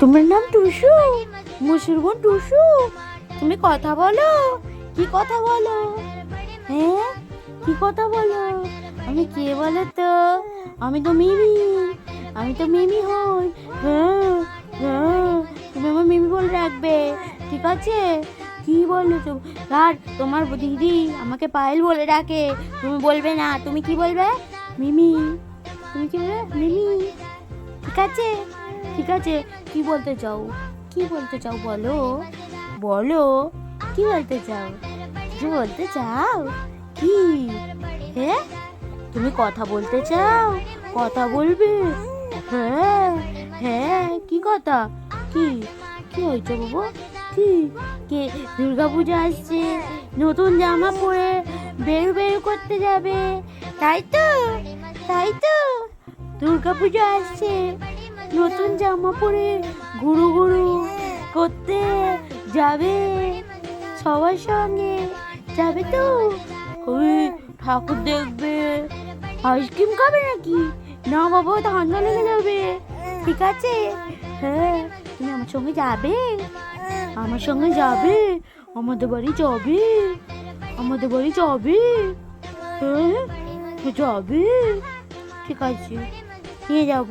তোমার নাম টুসু? মুসুর বোন টুসু? তুমি কথা বলো। কি কথা বলো? হ্যাঁ? কি কথা বলো? আমি কে বলো তো? আমি তো মিমি। আমি তো মিমি হই। হ্যাঁ হ্যাঁ। তুমি আমার মিমি বলে রাখবে, ঠিক আছে? কি বলল তো? আর তোমার দিদি আমাকে পায়েল বলে ডাকে। তুমি বলবে না। তুমি কি বলবে? মিমি। তুমি কি বলবে? মিমি। ঠিক আছে? ঠিক আছে, কি বলতে চাও? কি বলতে চাও বলো? বলো, কি বলতে চাও? কিছু বলতে চাও? কি? হ্যাঁ তুমি কথা বলতে চাও? কথা বলবে? হ্যাঁ হ্যাঁ কি কথা? কি? কি হয়েছে বাবু? কি? কে? দুর্গা পূজা আসছে, নতুন জামা পরে বের বের করতে যাবে। তাই তো? তাই তো? দুর্গা পূজা আসছে। নতুন জামা পরে ঘুরু ঘুরু করতে যাবে। সবার সঙ্গে যাবে তো? ওই ঠাকুর দেখবে। আইসক্রিম খাবে নাকি? না বাবা ঠান্ডা লেগে যাবে। ঠিক আছে? হ্যাঁ তুমি আমার সঙ্গে যাবে? আমার সঙ্গে যাবে? আমাদের বাড়ি যাবে? আমাদের বাড়ি যাবে? হ্যাঁ যাবে। ঠিক আছে। নিয়ে যাব